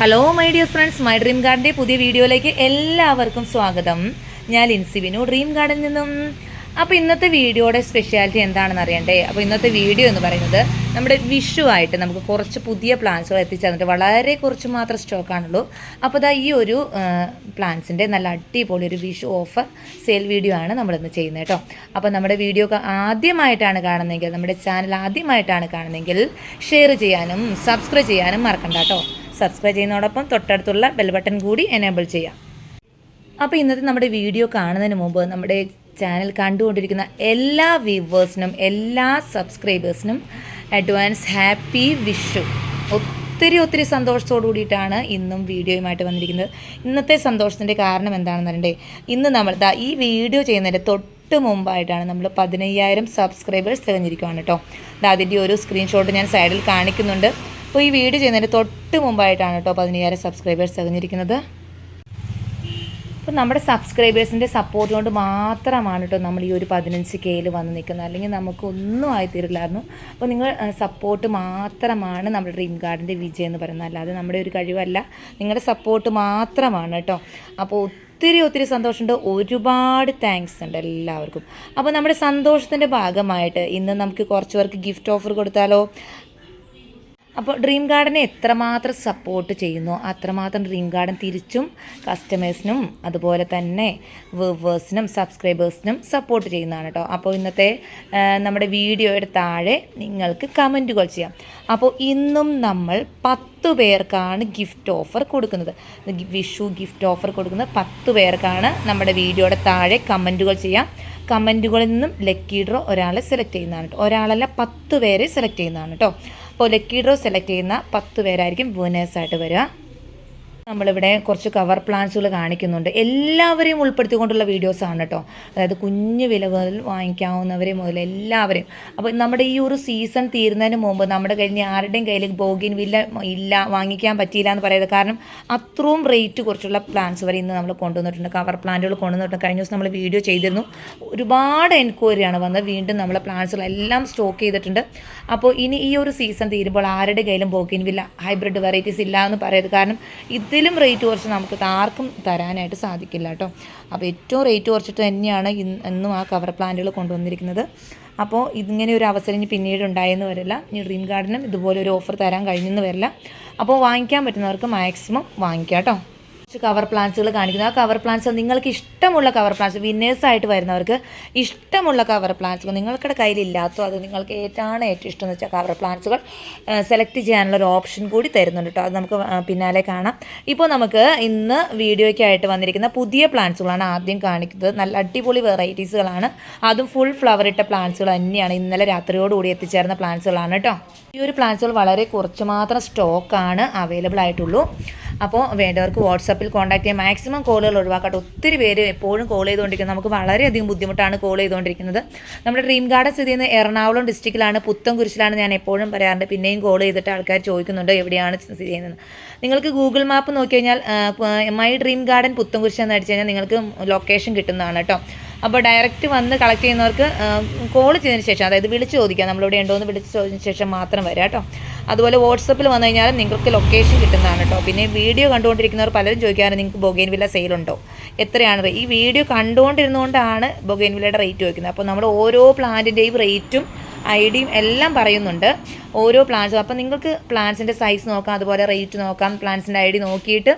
Hello my dear friends my dream ഗാർഡന്റെ പുതിയ വീഡിയോയിലേക്ക് എല്ലാവർക്കും സ്വാഗതം. ഞാൻ ലിൻസിവിനു ഡ്രീം ഗാർഡനിൽ നിന്നും. അപ്പോൾ ഇന്നത്തെ വീഡിയോയുടെ സ്പെഷ്യാലിറ്റി എന്താണെന്ന് അറിയണ്ടേ? അപ്പോൾ ഇന്നത്തെ വീഡിയോ എന്ന് പറയുന്നത് നമ്മുടെ വിഷു ആയിട്ട് നമുക്ക് കുറച്ച് പുതിയ പ്ലാന്റ്സുകൾ എത്തിച്ചേർന്നിട്ട് വളരെ കുറച്ച് മാത്രം സ്റ്റോക്കാണുള്ളൂ അപ്പോൾ ഇതാ ഈ ഒരു പ്ലാന്റ്സിന്റെ നല്ല അടിപൊളി ഒരു വിഷു ഓഫർ സെയിൽ വീഡിയോ ആണ് നമ്മളിന്ന് ചെയ്യുന്നത് കേട്ടോ. അപ്പോൾ നമ്മുടെ വീഡിയോ ആദ്യമായിട്ടാണ് കാണുന്നതെങ്കിൽ നമ്മുടെ ചാനൽ ആദ്യമായിട്ടാണ് കാണുന്നതെങ്കിൽ ഷെയർ ചെയ്യാനും സബ്സ്ക്രൈബ് ചെയ്യാനും മറക്കണ്ട കേട്ടോ. സബ്സ്ക്രൈബ് ചെയ്യുന്നതോടൊപ്പം തൊട്ടടുത്തുള്ള ബെൽ ബട്ടൺ കൂടി എനേബിൾ ചെയ്യാം. അപ്പോൾ ഇന്നത്തെ നമ്മുടെ വീഡിയോ കാണുന്നതിന് മുമ്പ് നമ്മുടെ ചാനൽ കണ്ടുകൊണ്ടിരിക്കുന്ന എല്ലാ വ്യൂവേഴ്സിനും എല്ലാ സബ്സ്ക്രൈബേഴ്സിനും അഡ്വാൻസ് ഹാപ്പി വിഷു ഒത്തിരി ഒത്തിരി സന്തോഷത്തോടു കൂടിയിട്ടാണ് ഇന്നും വീഡിയോയുമായിട്ട് വന്നിരിക്കുന്നത്. ഇന്നത്തെ സന്തോഷത്തിന്റെ കാരണം എന്താണെന്ന് അറിയണ്ടേ? ഇന്ന് നമ്മൾ ഈ വീഡിയോ ചെയ്യുന്നതിന്റെ തൊട്ട് മുമ്പായിട്ടാണ് നമ്മൾ പതിനയ്യായിരം സബ്സ്ക്രൈബേഴ്സ് തികഞ്ഞിരിക്കുകയാണ് കേട്ടോ. അതിന്റെ ഒരു സ്ക്രീൻഷോട്ട് ഞാൻ സൈഡിൽ കാണിക്കുന്നുണ്ട്. അപ്പോൾ ഈ വീഡിയോ ചെയ്യുന്നതിന് തൊട്ട് മുമ്പായിട്ടാണ് കേട്ടോ പതിനയ്യായിരം സബ്സ്ക്രൈബേഴ്സ് തികഞ്ഞിരിക്കുന്നത്. അപ്പോൾ നമ്മുടെ സബ്സ്ക്രൈബേഴ്സിന്റെ സപ്പോർട്ട് കൊണ്ട് മാത്രമാണ് കേട്ടോ നമ്മൾ ഈ ഒരു പതിനഞ്ച് കെയിൽ വന്ന് നിൽക്കുന്നത്. അല്ലെങ്കിൽ നമുക്ക് ഒന്നും ആയിത്തീരില്ലായിരുന്നു. അപ്പോൾ നിങ്ങൾ സപ്പോർട്ട് മാത്രമാണ് നമ്മുടെ ഡ്രീം ഗാർഡന്റെ വിജയം എന്ന് പറയുന്നത്. അല്ലാതെ നമ്മുടെ ഒരു കഴിവല്ല. നിങ്ങളുടെ സപ്പോർട്ട് മാത്രമാണ് കേട്ടോ. അപ്പോൾ ഒത്തിരി ഒത്തിരി സന്തോഷമുണ്ട്. ഒരുപാട് താങ്ക്സ് ഉണ്ട് എല്ലാവർക്കും. അപ്പോൾ നമ്മുടെ സന്തോഷത്തിന്റെ ഭാഗമായിട്ട് ഇന്ന് നമുക്ക് കുറച്ച് പേർക്ക് ഗിഫ്റ്റ് ഓഫർ കൊടുത്താലോ? അപ്പോൾ ഡ്രീം ഗാർഡനെ എത്രമാത്രം സപ്പോർട്ട് ചെയ്യുന്നു? അത്രമാത്രം ഡ്രീം ഗാർഡൻ തിരിച്ചും കസ്റ്റമേഴ്സിനും അതുപോലെ തന്നെ വേവേഴ്സിനും സബ്സ്ക്രൈബേഴ്സിനും സപ്പോർട്ട് ചെയ്യുന്നതാണ് കേട്ടോ. അപ്പോൾ ഇന്നത്തെ നമ്മുടെ വീഡിയോയുടെ താഴെ നിങ്ങൾക്ക് കമന്റുകൾ ചെയ്യാം. അപ്പോൾ ഇന്നും നമ്മൾ പത്ത് പേർക്കാണ് ഗിഫ്റ്റ് ഓഫർ കൊടുക്കുന്നത്. വിഷു ഗിഫ്റ്റ് ഓഫർ കൊടുക്കുന്നത് പത്ത് പേർക്കാണ് നമ്മുടെ വീഡിയോയുടെ താഴെ കമന്റുകൾ ചെയ്യാം. കമന്റുകളിൽ നിന്നും ലക്കി ഡ്രോ ഒരാളെ സെലക്ട് ചെയ്യുന്നതാണ് കേട്ടോ. ഒരാളല്ല പത്ത് പേരെ സെലക്ട് ചെയ്യുന്നതാണ് കേട്ടോ. അപ്പോൾ ലക്കി ഡ്രോ സെലക്ട് ചെയ്യുന്ന പത്ത് പേരായിരിക്കും വിനേഴ്സായിട്ട് വരിക. നമ്മളിവിടെ കുറച്ച് കവർ പ്ലാന്റ്സുകൾ കാണിക്കുന്നുണ്ട്. എല്ലാവരെയും ഉൾപ്പെടുത്തിക്കൊണ്ടുള്ള വീഡിയോസാണ് കേട്ടോ അതായത് കുഞ്ഞു വില മുതൽ വാങ്ങിക്കാവുന്നവരെ മുതൽ എല്ലാവരെയും. അപ്പോൾ നമ്മുടെ ഈ ഒരു സീസൺ തീരുന്നതിന് മുമ്പ് നമ്മുടെ കയ്യിൽ ആരുടെയും കയ്യിൽ ബോഗിൻ വില്ല ഇല്ല വാങ്ങിക്കാൻ പറ്റിയില്ല എന്ന് പറയുന്നത് കാരണം അത്രയും റേറ്റ് കുറച്ചുള്ള പ്ലാന്റ്സ് വരെ ഇന്ന് നമ്മൾ കൊണ്ടുവന്നിട്ടുണ്ട്. കവർ പ്ലാന്റുകൾ കൊണ്ടുവന്നിട്ടുണ്ട്. കഴിഞ്ഞ ദിവസം നമ്മൾ വീഡിയോ ചെയ്തിരുന്നു. ഒരുപാട് എൻക്വയറിയാണ് വന്നത്. വീണ്ടും നമ്മളെ പ്ലാന്റ്സുകളെല്ലാം സ്റ്റോക്ക് ചെയ്തിട്ടുണ്ട്. അപ്പോൾ ഇനി ഈ ഒരു സീസൺ തീരുമ്പോൾ ആരുടെ കയ്യിലും ബോഗിൻ വില്ല ഹൈബ്രിഡ് വെറൈറ്റീസ് ഇല്ല എന്ന് പറയുന്നത് കാരണം ഇതിലും റേറ്റ് കുറച്ച് നമുക്ക് ആർക്കും തരാനായിട്ട് സാധിക്കില്ല കേട്ടോ. അപ്പോൾ ഏറ്റവും റേറ്റ് കുറച്ചിട്ട് തന്നെയാണ് ഇന്നും ആ കവർ പ്ലാന്റുകൾ കൊണ്ടുവന്നിരിക്കുന്നത്. അപ്പോൾ ഇതിങ്ങനെ ഒരു അവസരം ഇനി പിന്നീട് ഉണ്ടായെന്ന് വരില്ല. ഇനി ഡ്രീം ഗാർഡനും ഇതുപോലെ ഒരു ഓഫർ തരാൻ കഴിഞ്ഞെന്ന് വരില്ല. അപ്പോൾ വാങ്ങിക്കാൻ പറ്റുന്നവർക്ക് മാക്സിമം വാങ്ങിക്കാം കേട്ടോ. കുറച്ച് കവർ പ്ലാന്റ്സുകൾ കാണിക്കുന്നത് ആ കവർ പ്ലാന്റ്സ് നിങ്ങൾക്ക് ഇഷ്ടമുള്ള കവർ പ്ലാന്റ്സ് വിന്നേഴ്സായിട്ട് വരുന്നവർക്ക് ഇഷ്ടമുള്ള കവർ പ്ലാന്റ്സുകൾ നിങ്ങൾക്കിടെ കയ്യിലില്ലാത്തോ അത് നിങ്ങൾക്ക് ഏറ്റാണ് ഏറ്റവും ഇഷ്ടം എന്ന് വെച്ചാൽ കവർ പ്ലാന്റ്സുകൾ സെലക്ട് ചെയ്യാനുള്ള ഒരു ഓപ്ഷൻ കൂടി തരുന്നുണ്ട് കേട്ടോ അത് നമുക്ക് പിന്നാലെ കാണാം. ഇപ്പോൾ നമുക്ക് ഇന്ന് വീഡിയോയ്ക്കായിട്ട് വന്നിരിക്കുന്ന പുതിയ പ്ലാന്റ്സുകളാണ് ആദ്യം കാണിക്കുന്നത്. നല്ല അടിപൊളി വെറൈറ്റീസുകളാണ് അതും ഫുൾ ഫ്ലവർ ഇട്ട പ്ലാന്റ്സുകൾ തന്നെയാണ് ഇന്നലെ രാത്രിയോടുകൂടി എത്തിച്ചേർന്ന പ്ലാന്റ്സുകളാണ് കേട്ടോ ഈ ഒരു പ്ലാന്റ്സുകൾ വളരെ കുറച്ച് മാത്രം സ്റ്റോക്കാണ് അവൈലബിൾ ആയിട്ടുള്ളൂ. അപ്പോൾ വേണ്ടവർക്ക് വാട്സപ്പിൽ കോൺടാക്ട് ചെയ്യാം. മാക്സിമം കോളുകൾ ഒഴിവാക്കട്ടെ. ഒത്തിരി പേര് എപ്പോഴും കോൾ ചെയ്തുകൊണ്ടിരിക്കുന്നത് നമുക്ക് വളരെയധികം ബുദ്ധിമുട്ടാണ് കോൾ ചെയ്തുകൊണ്ടിരിക്കുന്നത്. നമ്മുടെ ഡ്രീം ഗാർഡൻ സ്ഥിതി ചെയ്യുന്ന എറണാകുളം ഡിസ്ട്രിക്റ്റിലാണ്. പുത്തൻകുരിശിലാണ് ഞാൻ എപ്പോഴും പറയാറുണ്ട്. പിന്നെയും കോൾ ചെയ്തിട്ട് ആൾക്കാർ ചോദിക്കുന്നുണ്ട് എവിടെയാണ് സ്ഥിതി ചെയ്യുന്നത്. നിങ്ങൾക്ക് ഗൂഗിൾ മാപ്പ് നോക്കി കഴിഞ്ഞാൽ മൈ ഡ്രീം ഗാർഡൻ പുത്തൻകുരിശ് എന്ന് അടിച്ചു കഴിഞ്ഞാൽ നിങ്ങൾക്ക് ലൊക്കേഷൻ കിട്ടുന്നതാണ് കേട്ടോ. അപ്പോൾ ഡയറക്റ്റ് വന്ന് കളക്ട് ചെയ്യുന്നവർക്ക് കോൾ ചെയ്തതിന് ശേഷം അതായത് വിളിച്ച് ചോദിക്കാം നമ്മളിവിടെ ഉണ്ടോ എന്ന് വിളിച്ച് ചോദിച്ചതിന് ശേഷം മാത്രം വരാം കേട്ടോ. അതുപോലെ വാട്സപ്പിൽ വന്നു കഴിഞ്ഞാൽ നിങ്ങൾക്ക് ലൊക്കേഷൻ കിട്ടുന്നതാണ് കേട്ടോ. പിന്നെ വീഡിയോ കണ്ടുകൊണ്ടിരിക്കുന്നവർ പലരും ചോദിക്കാറ് നിങ്ങൾക്ക് ബൊഗൈൻ വില്ല സെയിലുണ്ടോ എത്രയാണ് ഈ വീഡിയോ കണ്ടുകൊണ്ടിരുന്നുകൊണ്ടാണ് ബൊഗൈൻ വില്ലയുടെ റേറ്റ് ചോദിക്കുന്നത്. അപ്പോൾ നമ്മൾ ഓരോ പ്ലാന്റിന്റെയും റേറ്റും ഐ ഡിയും എല്ലാം പറയുന്നുണ്ട്. ഓരോ പ്ലാന്റ്സും അപ്പോൾ നിങ്ങൾക്ക് പ്ലാന്റ്സിന്റെ സൈസ് നോക്കാം അതുപോലെ റേറ്റ് നോക്കാം പ്ലാന്റ്സിന്റെ ഐ ഡി നോക്കിയിട്ട്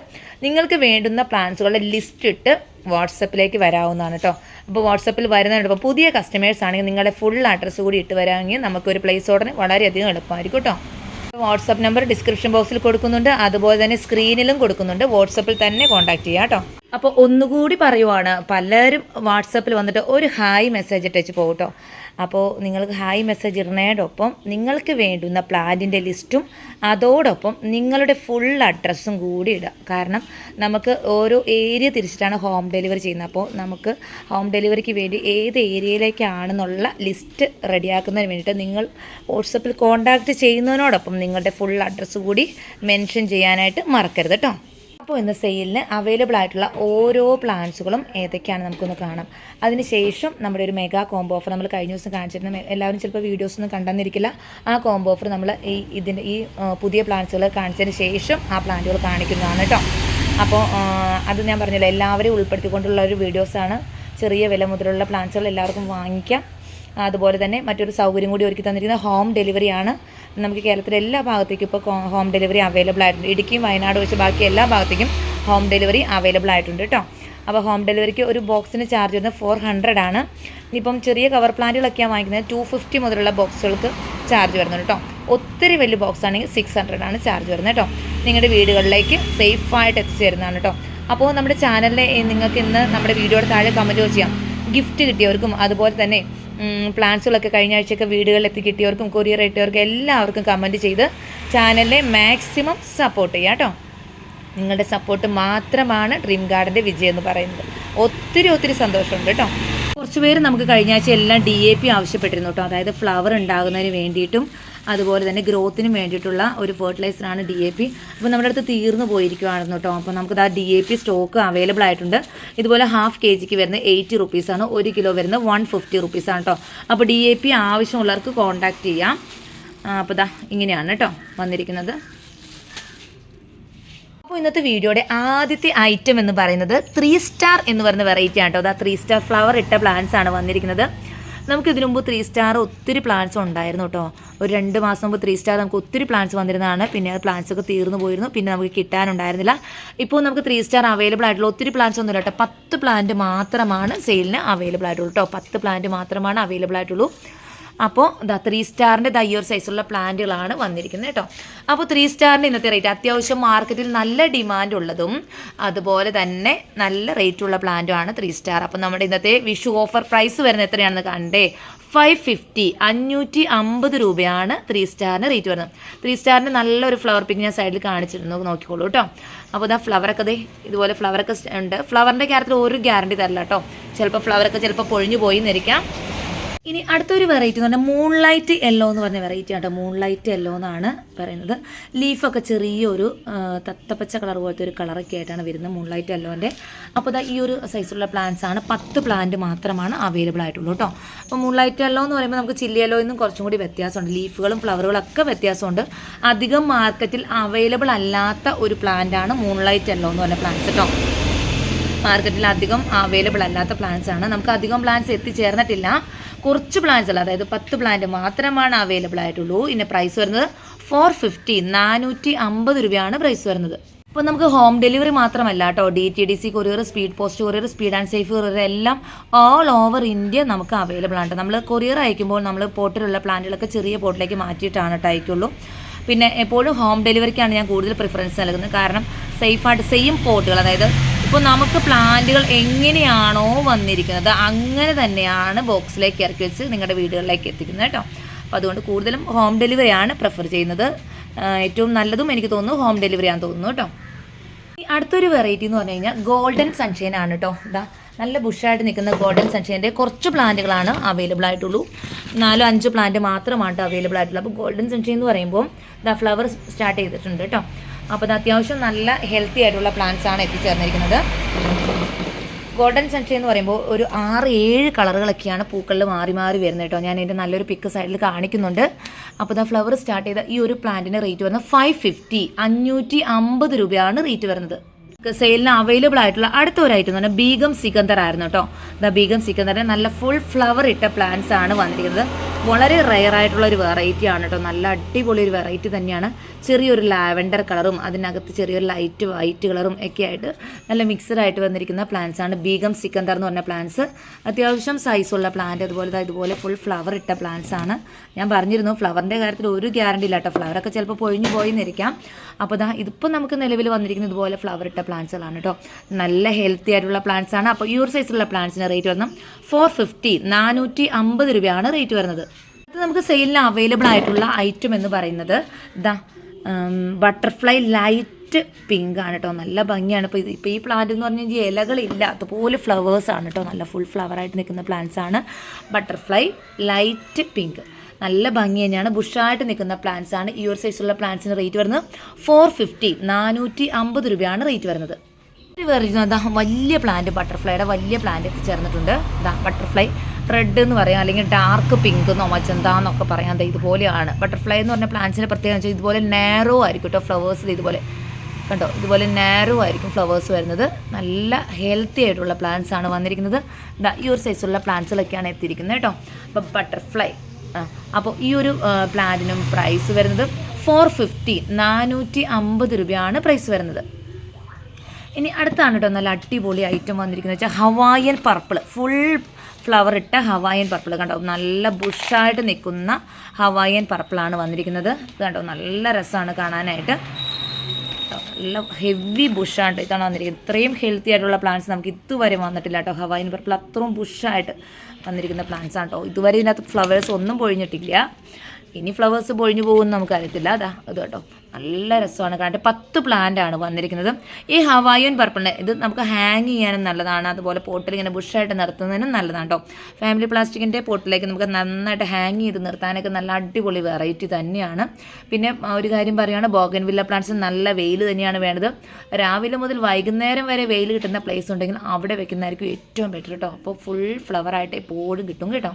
നിങ്ങൾക്ക് വേണ്ടുന്ന പ്ലാന്റ്സുകളുടെ ലിസ്റ്റ് ഇട്ട് വാട്സപ്പിലേക്ക് വരാവുന്നതാണ് കേട്ടോ അപ്പോൾ വാട്സപ്പിൽ വരുന്നുണ്ട്. അപ്പോൾ പുതിയ കസ്റ്റമേഴ്സ് ആണെങ്കിൽ നിങ്ങളുടെ ഫുൾ അഡ്രസ്സ് കൂടി ഇട്ട് വരാമെങ്കിൽ നമുക്കൊരു പ്ലേസ് ഓർഡറിന് വളരെയധികം എളുപ്പമായിരിക്കും കേട്ടോ വാട്സപ്പ് നമ്പർ ഡിസ്ക്രിപ്ഷൻ ബോക്സിൽ കൊടുക്കുന്നുണ്ട്. അതുപോലെ തന്നെ സ്ക്രീനിലും കൊടുക്കുന്നുണ്ട്. വാട്സപ്പിൽ തന്നെ കോൺടാക്ട് ചെയ്യാം കേട്ടോ അപ്പോൾ ഒന്നുകൂടി പറയുവാണ്. പലരും വാട്സപ്പിൽ വന്നിട്ട് ഒരു ഹായ് മെസ്സേജ് ഇട്ടേച്ച് പോകും കേട്ടോ അപ്പോൾ നിങ്ങൾക്ക് ഹായ് മെസ്സേജ് ഇടുന്നതോടൊപ്പം നിങ്ങൾക്ക് വേണ്ടുന്ന പ്ലാന്റിന്റെ ലിസ്റ്റും അതോടൊപ്പം നിങ്ങളുടെ ഫുൾ അഡ്രസ്സും കൂടി ഇടുക. കാരണം നമുക്ക് ഓരോ ഏരിയ തിരിച്ചിട്ടാണ് ഹോം ഡെലിവറി ചെയ്യുന്നത്. അപ്പോൾ നമുക്ക് ഹോം ഡെലിവറിക്ക് വേണ്ടി ഏത് ഏരിയയിലേക്കാണെന്നുള്ള ലിസ്റ്റ് റെഡിയാക്കുന്നതിന് വേണ്ടിയിട്ട് നിങ്ങൾ വാട്സപ്പിൽ കോൺടാക്റ്റ് ചെയ്യുന്നതിനോടൊപ്പം നിങ്ങളുടെ ഫുൾ അഡ്രസ്സ് കൂടി മെൻഷൻ ചെയ്യാനായിട്ട് മറക്കരുത് കേട്ടോ അപ്പോൾ ഇന്ന് സെയിലിന് അവൈലബിൾ ആയിട്ടുള്ള ഓരോ പ്ലാൻസുകളും ഏതൊക്കെയാണ് നമുക്കൊന്ന് കാണാം. അതിനുശേഷം നമ്മുടെ ഒരു മെഗാ കോംബോ ഓഫർ നമ്മൾ കഴിഞ്ഞ ദിവസം കാണിച്ചിരുന്ന. എല്ലാവരും ചിലപ്പോൾ വീഡിയോസ് ഒന്നും കണ്ടെന്നിരിക്കില്ല. ആ കോംബോ ഓഫർ നമ്മൾ ഈ ഇതിന്റെ ഈ പുതിയ പ്ലാൻസുകൾ കാണിച്ചതിന് ശേഷം ആ പ്ലാന്റുകൾ കാണിക്കുന്നതാണ് കേട്ടോ. അപ്പോൾ അത് ഞാൻ പറഞ്ഞില്ല എല്ലാവരെയും ഉൾപ്പെടുത്തിക്കൊണ്ടുള്ള ഒരു വീഡിയോസാണ് ചെറിയ വില മുതലുള്ള പ്ലാൻസുകൾ എല്ലാവർക്കും വാങ്ങിക്കാം. അതുപോലെ തന്നെ മറ്റൊരു സൗകര്യം കൂടി ഒരുക്കി തന്നിരിക്കുന്നത് ഹോം ഡെലിവറിയാണ് നമുക്ക് കേരളത്തിലെ എല്ലാ ഭാഗത്തേക്കും ഇപ്പോൾ ഹോം ഡെലിവറി അവൈലബിൾ ആയിട്ടുണ്ട്. ഇടുക്കിയും വയനാട് വെച്ച് ബാക്കി എല്ലാ ഭാഗത്തേക്കും ഹോം ഡെലിവറി അവൈലബിൾ ആയിട്ടുണ്ട് കേട്ടോ. അപ്പോൾ ഹോം ഡെലിവറിക്ക് ഒരു ബോക്സിന് ചാർജ് വരുന്നത് ഫോർ ഹൺഡ്രഡ് ആണ്. ഇപ്പം ചെറിയ കവർ പ്ലാന്റുകളൊക്കെയാണ് വാങ്ങിക്കുന്നത്. ടു ഫിഫ്റ്റി മുതലുള്ള ബോക്സുകൾക്ക് ചാർജ് വരുന്നുണ്ട് കേട്ടോ. ഒത്തിരി വലിയ ബോക്സ് ആണെങ്കിൽ സിക്സ് ഹൺഡ്രഡ് ആണ് ചാർജ് വരുന്നത് കേട്ടോ. നിങ്ങളുടെ വീടുകളിലേക്ക് സേഫായിട്ട് എത്തിച്ചേരുന്നതാണ് കേട്ടോ. അപ്പോൾ നമ്മുടെ ചാനലിൽ നിങ്ങൾക്ക് ഇന്ന് നമ്മുടെ വീഡിയോയുടെ താഴെ കമന്റ് ചെയ്യാം. ഗിഫ്റ്റ് കിട്ടിയവർക്കും അതുപോലെ തന്നെ പ്ലാൻസുകളൊക്കെ കഴിഞ്ഞ ആഴ്ചയൊക്കെ വീടുകളിൽ എത്തി കിട്ടിയവർക്കും കൊറിയർ ഇട്ടവർക്കും എല്ലാവർക്കും കമന്റ് ചെയ്ത് ചാനലിനെ മാക്സിമം സപ്പോർട്ട് ചെയ്യാം കേട്ടോ. നിങ്ങളുടെ സപ്പോർട്ട് മാത്രമാണ് ഡ്രീം ഗാർഡന്റെ വിജയം എന്ന് പറയുന്നത്. ഒത്തിരി ഒത്തിരി സന്തോഷമുണ്ട് കേട്ടോ. കുറച്ച് പേര് നമുക്ക് കഴിഞ്ഞ ആഴ്ച എല്ലാം ഡി എ പി ആവശ്യപ്പെട്ടിരുന്നു കേട്ടോ. അതായത് ഫ്ലവർ ഉണ്ടാകുന്നതിന് വേണ്ടിയിട്ടും അതുപോലെ തന്നെ ഗ്രോത്തിനും വേണ്ടിയിട്ടുള്ള ഒരു ഫെർട്ടിലൈസറാണ് ഡി എ പി അപ്പോൾ നമ്മുടെ അടുത്ത് തീർന്നു പോയിരിക്കുവായിരുന്നു കേട്ടോ. അപ്പോൾ നമുക്കത് ആ D A P stock available ആയിട്ടുണ്ട്. ഇതുപോലെ ഹാഫ് കെ ജിക്ക് വരുന്ന എയ്റ്റി റുപ്പീസാണ് ഒരു കിലോ വരുന്ന വൺ ഫിഫ്റ്റി റുപ്പീസാണ് കേട്ടോ. അപ്പോൾ ഡി എ പി ആവശ്യമുള്ളവർക്ക് കോൺടാക്റ്റ് ചെയ്യാം. അപ്പോൾ ദാ ഇങ്ങനെയാണ് കേട്ടോ വന്നിരിക്കുന്നത്. അപ്പോൾ ഇന്നത്തെ വീഡിയോയുടെ ആദ്യത്തെ ഐറ്റം എന്ന് പറയുന്നത് ത്രീ സ്റ്റാർ എന്ന് പറയുന്ന വെറൈറ്റി ആണ് കേട്ടോ. അതാ ത്രീ സ്റ്റാർ ഫ്ലവർ ഇട്ട പ്ലാന്റ്സ് ആണ് വന്നിരിക്കുന്നത്. നമുക്ക് ഇതിനു മുമ്പ് ത്രീ സ്റ്റാർ ഒത്തിരി പ്ലാൻസ് ഉണ്ടായിരുന്നു കേട്ടോ. ഒരു രണ്ട് മാസം മുമ്പ് ത്രീ സ്റ്റാർ നമുക്ക് ഒത്തിരി പ്ലാൻസ് വന്നിരുന്നതാണ്. പിന്നെ പ്ലാൻസ് ഒക്കെ തീർന്നു പോയിരുന്നു. പിന്നെ നമുക്ക് കിട്ടാനുണ്ടായിരുന്നില്ല. ഇപ്പോൾ നമുക്ക് ത്രീ സ്റ്റാർ അവൈലബിൾ ആയിട്ടുള്ള ഒത്തിരി പ്ലാൻസ് ഒന്നുമില്ല കേട്ടോ. പത്ത് പ്ലാന്റ് മാത്രമാണ് സെയിലിന് അവൈലബിൾ ആയിട്ടുള്ളൂ കേട്ടോ. പത്ത് പ്ലാന്റ് മാത്രമാണ് അവൈലബിൾ ആയിട്ടുള്ളൂ. അപ്പോൾ ദാ ത്രീ സ്റ്റാറിന്റെ ദാ സൈസുള്ള പ്ലാന്റുകളാണ് വന്നിരിക്കുന്നത് കേട്ടോ. അപ്പോൾ ത്രീ സ്റ്റാറിന്റെ ഇന്നത്തെ റേറ്റ് അത്യാവശ്യം മാർക്കറ്റിൽ നല്ല ഡിമാൻഡ് ഉള്ളതും അതുപോലെ തന്നെ നല്ല റേറ്റുള്ള പ്ലാന്റുമാണ് ത്രീ സ്റ്റാർ അപ്പോൾ നമ്മുടെ ഇന്നത്തെ വിഷു ഓഫർ പ്രൈസ് വരുന്നത് എത്രയാണെന്ന് കണ്ടേ? ഫൈവ് ഫിഫ്റ്റി അഞ്ഞൂറ്റി അമ്പത് രൂപയാണ് ത്രീ സ്റ്റാറിന് റേറ്റ് വരുന്നത്. ത്രീ സ്റ്റാറിന് നല്ലൊരു ഫ്ലവർ പിക്ക് ഞാൻ സൈഡിൽ കാണിച്ചിരുന്നു. നോക്കിക്കോളൂ കേട്ടോ. അപ്പോൾ ഇതാ ഫ്ലവറൊക്കെ ദേ ഇതുപോലെ ഫ്ലവറൊക്കെ ഉണ്ട്. ഫ്ലവറിന്റെ കാര്യത്തിൽ ഒരു ഗ്യാരണ്ടി തരില്ല കേട്ടോ. ചിലപ്പോൾ ഫ്ലവറൊക്കെ ചിലപ്പോൾ പൊഴിഞ്ഞു പോയി എന്നിരിക്കാം. ഇനി അടുത്തൊരു വെറൈറ്റി എന്ന് പറഞ്ഞാൽ മൂൺലൈറ്റ് യെല്ലോ എന്ന് പറഞ്ഞ വെറൈറ്റി ആട്ടോ മൂൺലൈറ്റ് യെല്ലോ എന്നാണ് പറയുന്നത്. ലീഫൊക്കെ ചെറിയൊരു തത്തപ്പച്ച കളർ പോലത്തെ ഒരു കളറൊക്കെ ആയിട്ടാണ് വരുന്നത് മൂൺലൈറ്റ് യെല്ലോന്റെ അപ്പോൾ ഈ ഒരു സൈസുള്ള പ്ലാന്റ്സ് ആണ്. പത്ത് പ്ലാന്റ് മാത്രമാണ് അവൈലബിൾ ആയിട്ടുള്ളൂ കേട്ടോ. അപ്പോൾ മൂൺലൈറ്റ് യെല്ലോ എന്ന് പറയുമ്പോൾ നമുക്ക് ചില്ലി യെല്ലോ നിന്നും കുറച്ചും കൂടി വ്യത്യാസമുണ്ട്. ലീഫുകളും ഫ്ലവറുകളൊക്കെ വ്യത്യാസമുണ്ട്. അധികം മാർക്കറ്റിൽ അവൈലബിൾ അല്ലാത്ത ഒരു പ്ലാന്റ് ആണ് മൂൺലൈറ്റ് യെല്ലോ എന്ന് പറഞ്ഞ പ്ലാന്റ്സ് കേട്ടോ. മാർക്കറ്റിൽ അധികം അവൈലബിൾ അല്ലാത്ത പ്ലാന്റ്സ് ആണ്. നമുക്ക് അധികം പ്ലാന്റ്സ് എത്തിച്ചേർന്നിട്ടില്ല. കുറച്ച് പ്ലാന്റ്സ് അല്ല അതായത് പത്ത് പ്ലാന്റ് മാത്രമാണ് അവൈലബിൾ ആയിട്ടുള്ളൂ. ഇതിന്റെ പ്രൈസ് വരുന്നത് ഫോർ ഫിഫ്റ്റി നാനൂറ്റി അമ്പത് രൂപയാണ് പ്രൈസ് വരുന്നത്. ഇപ്പോൾ നമുക്ക് ഹോം ഡെലിവറി മാത്രമല്ല കേട്ടോ. D T D C courier speed post courier speed and safe courier എല്ലാം ഓൾ ഓവർ ഇന്ത്യ നമുക്ക് അവൈലബിൾ ആണ് നമ്മൾ കൊറിയർ അയക്കുമ്പോൾ നമ്മൾ പോട്ടിലുള്ള പ്ലാന്റുകളൊക്കെ ചെറിയ പോട്ടിലേക്ക് മാറ്റിയിട്ടാണ് കേട്ടോ അയക്കുള്ളൂ. പിന്നെ എപ്പോഴും ഹോം ഡെലിവറിക്കാണ് ഞാൻ കൂടുതൽ പ്രിഫറൻസ് നൽകുന്നത്. കാരണം സേഫായിട്ട് സെയിം പോട്ടുകൾ അതായത് ഇപ്പോൾ നമുക്ക് പ്ലാന്റുകൾ എങ്ങനെയാണോ വന്നിരിക്കുന്നത് അങ്ങനെ തന്നെയാണ് ബോക്സിലേക്ക് ഇറക്കി വെച്ച് നിങ്ങളുടെ വീടുകളിലേക്ക് എത്തിക്കുന്നത് കേട്ടോ. അപ്പോൾ അതുകൊണ്ട് കൂടുതലും ഹോം ഡെലിവറിയാണ് പ്രിഫർ ചെയ്യുന്നത്. ഏറ്റവും നല്ലതും എനിക്ക് തോന്നുന്നു ഹോം ഡെലിവറി ആണെന്ന് തോന്നുന്നു കേട്ടോ. അടുത്തൊരു വെറൈറ്റി എന്ന് പറഞ്ഞു കഴിഞ്ഞാൽ ഗോൾഡൻ സൺഷൈൻ ആണ് കേട്ടോ. ഇതാ നല്ല ബുഷായിട്ട് നിൽക്കുന്ന ഗോൾഡൻ സൺഷൈന്റെ കുറച്ച് പ്ലാന്റുകളാണ് അവൈലബിൾ ആയിട്ടുള്ളൂ. നാലോ അഞ്ചോ പ്ലാന്റ് മാത്രമാണ് അവൈലബിൾ ആയിട്ടുള്ളൂ അപ്പോൾ ഗോൾഡൻ സൺഷൈൻ എന്ന് പറയുമ്പോൾ ഇതാ ഫ്ലവർ സ്റ്റാർട്ട് ചെയ്തിട്ടുണ്ട് കേട്ടോ. അപ്പോൾ ഇത് അത്യാവശ്യം നല്ല ഹെൽത്തി ആയിട്ടുള്ള പ്ലാന്റ്സ് ആണ് എത്തിച്ചേർന്നിരിക്കുന്നത്. ഗോൾഡൻ സൺഷൈൻ എന്ന് പറയുമ്പോൾ ഒരു ആറ് ഏഴ് കളറുകളൊക്കെയാണ് പൂക്കളിൽ മാറി മാറി വരുന്നത് കേട്ടോ. ഞാൻ ഇതിന്റെ നല്ലൊരു പിക്ക് സൈഡിൽ കാണിക്കുന്നുണ്ട്. അപ്പോൾ ഇതാ ഫ്ലവർ സ്റ്റാർട്ട് ചെയ്ത ഈ ഒരു പ്ലാന്റിന് റേറ്റ് വരുന്നത് ഫൈവ് ഫിഫ്റ്റി അഞ്ഞൂറ്റി അമ്പത് രൂപയാണ് റേറ്റ് വരുന്നത്. സെയിലിന് അവൈലബിൾ ആയിട്ടുള്ള അടുത്ത ഒരു ഐറ്റം എന്ന് പറഞ്ഞാൽ ബീഗം സിക്കന്ദർ ആയിരുന്നു കേട്ടോ. ദ ബീഗം സിക്കന്ദറിന് നല്ല ഫുൾ ഫ്ലവർ ഇട്ട പ്ലാന്റ്സ് ആണ് വന്നിരിക്കുന്നത്. വളരെ റെയർ ആയിട്ടുള്ള ഒരു വെറൈറ്റി ആണ് കേട്ടോ. നല്ല അടിപൊളി ഒരു വെറൈറ്റി തന്നെയാണ്. ചെറിയൊരു ലാവൻഡർ കളറും അതിനകത്ത് ചെറിയൊരു ലൈറ്റ് വൈറ്റ് കളറും ഒക്കെ ആയിട്ട് നല്ല മിക്സഡ് ആയിട്ട് വന്നിരിക്കുന്ന പ്ലാന്റ്സ് ആണ് ബീഗം സിക്കന്ദർ എന്ന് പറഞ്ഞ പ്ലാന്റ്സ് അത്യാവശ്യം സൈസുള്ള പ്ലാന്റ് അതുപോലെ ഇതുപോലെ ഫുൾ ഫ്ലവർ ഇട്ട പ്ലാന്റ്സ് ആണ്. ഞാൻ പറഞ്ഞിരുന്നു ഫ്ലവറിന്റെ കാര്യത്തിൽ ഒരു ഗ്യാരണ്ടി ഇല്ല കേട്ടോ ഫ്ലവറൊക്കെ ചിലപ്പോൾ പൊഴിഞ്ഞു പോയി എന്നിരിക്കാം അപ്പോൾ ഇതിപ്പോൾ നമുക്ക് നിലവിൽ വന്നിരിക്കുന്ന ഇതുപോലെ ഫ്ലവർ ഇട്ട പ്ലാന്റ്സുകളാണ് കേട്ടോ നല്ല ഹെൽത്തി ആയിട്ടുള്ള പ്ലാന്റ്സ് ആണ് അപ്പോൾ ഈ ഒരു സൈസുള്ള പ്ലാന്റ്സിന് റേറ്റ് വരുന്നത് ഫോർ ഫിഫ്റ്റി നാനൂറ്റി അമ്പത് രൂപയാണ് റേറ്റ് വരുന്നത്. അത് നമുക്ക് സെയിലിന് അവൈലബിൾ ആയിട്ടുള്ള ഐറ്റം എന്ന് പറയുന്നത് ഇതാ ബട്ടർഫ്ലൈ ലൈറ്റ് പിങ്ക് ആണ് കേട്ടോ നല്ല ഭംഗിയാണ്. ഇപ്പോൾ ഇത് ഈ പ്ലാന്റ് എന്ന് പറഞ്ഞാൽ ഇലകളില്ല. അതുപോലെ ഫ്ലവേഴ്സ് ആണ് കേട്ടോ നല്ല ഫുൾ ഫ്ലവറായിട്ട് നിൽക്കുന്ന പ്ലാന്റ്സ് ആണ് ബട്ടർഫ്ലൈ ലൈറ്റ് പിങ്ക് നല്ല ഭംഗി തന്നെയാണ് ബുഷായിട്ട് നിൽക്കുന്ന പ്ലാന്റ്സ് ആണ്. ഈ ഒരു സൈസുള്ള പ്ലാന്റ്സിന് റേറ്റ് വരുന്നത് ഫോർ ഫിഫ്റ്റി നാനൂറ്റി അമ്പത് രൂപയാണ് റേറ്റ് വരുന്നത്. വേറെ വലിയ പ്ലാന്റ് ബട്ടർഫ്ലൈയുടെ വലിയ പ്ലാന്റ് എത്തിച്ചേർന്നിട്ടുണ്ട് ബട്ടർഫ്ലൈ റെഡ് എന്ന് പറയാം അല്ലെങ്കിൽ ഡാർക്ക് പിങ്ക് എന്നോ മജന്താന്നൊക്കെ പറയാം. ദേ ഇതുപോലെയാണ്. ബട്ടർഫ്ലൈ എന്ന് പറഞ്ഞ പ്ലാന്റ്സിന്റെ പ്രത്യേകത വെച്ചാൽ ഇതുപോലെ നാരോ ആയിരിക്കും കേട്ടോ ഫ്ലവേഴ്സ് ഇതുപോലെ. കണ്ടോ? ഇതുപോലെ നാരോ ആയിരിക്കും ഫ്ലവേഴ്സ് വരുന്നത്. നല്ല ഹെൽത്തി ആയിട്ടുള്ള പ്ലാന്റ്സ് ആണ് വന്നിരിക്കുന്നത്. ഈ ഒരു സൈസുള്ള പ്ലാന്റ്സുകളൊക്കെയാണ് എത്തിയിരിക്കുന്നത് കേട്ടോ. അപ്പോൾ ബട്ടർഫ്ലൈ അപ്പോൾ ഈ ഒരു പ്ലാന്റിനും പ്രൈസ് വരുന്നത് ഫോർ ഫിഫ്റ്റി നാനൂറ്റി അമ്പത് രൂപയാണ് പ്രൈസ് വരുന്നത്. ഇനി അടുത്താണ് കേട്ടോ നല്ല അടിപൊളി ഐറ്റം വന്നിരിക്കുന്നത് വെച്ചാൽ ഹവായൻ പർപ്പിൾ ഫുൾ ഫ്ലവർ ഇട്ട ഹവായൻ പർപ്പിൾ കണ്ടോ നല്ല ബുഷായിട്ട് നിൽക്കുന്ന ഹവായൻ പർപ്പിളാണ് വന്നിരിക്കുന്നത്. കണ്ടോ നല്ല രസമാണ് കാണാനായിട്ട്. നല്ല ഹെവി ബുഷാണ് ഇതാണ് വന്നിരിക്കുന്നത്. ഇത്രയും ഹെൽത്തി ആയിട്ടുള്ള പ്ലാന്റ്സ് നമുക്ക് ഇതുവരെ വന്നിട്ടില്ല കേട്ടോ. ഹവായിൻ പർപ്പിൾ അത്രയും ബുഷായിട്ട് വന്നിരിക്കുന്ന പ്ലാന്റ്സ് ആണ് കേട്ടോ ഇതുവരെ ഇതിനകത്ത് ഫ്ലവേഴ്സ് ഒന്നും പൊഴിഞ്ഞിട്ടില്ല. ഇനി ഫ്ലവേഴ്സ് പൊഴിഞ്ഞു പോകുമെന്ന് നമുക്കറിയത്തില്ല. അതാ അത് കേട്ടോ. നല്ല രസമാണ് കാരണം പത്ത് പ്ലാന്റ് ആണ് വന്നിരിക്കുന്നത്. ഈ ഹവായൻ പർപ്പിളിന് ഇത് നമുക്ക് ഹാങ് ചെയ്യാനും നല്ലതാണ്. അതുപോലെ പോട്ടിൽ ഇങ്ങനെ ബുഷായിട്ട് നിർത്തുന്നതിനും നല്ലതാണ് കേട്ടോ. ഫാമിലി പ്ലാസ്റ്റിക്കിന്റെ പോട്ടിലേക്ക് നമുക്ക് നന്നായിട്ട് ഹാങ് ചെയ്ത് നിർത്താനൊക്കെ നല്ല അടിപൊളി വെറൈറ്റി തന്നെയാണ്. പിന്നെ ഒരു കാര്യം പറയുകയാണ് ബോഗൻ വില്ല പ്ലാന്റ്സ് നല്ല വെയിൽ തന്നെയാണ് വേണ്ടത്. രാവിലെ മുതൽ വൈകുന്നേരം വരെ വെയിൽ കിട്ടുന്ന പ്ലേസ് ഉണ്ടെങ്കിൽ അവിടെ വെക്കുന്നതായിരിക്കും ഏറ്റവും ബെറ്റർ കേട്ടോ അപ്പോൾ ഫുൾ ഫ്ലവറായിട്ട് എപ്പോഴും കിട്ടും കേട്ടോ.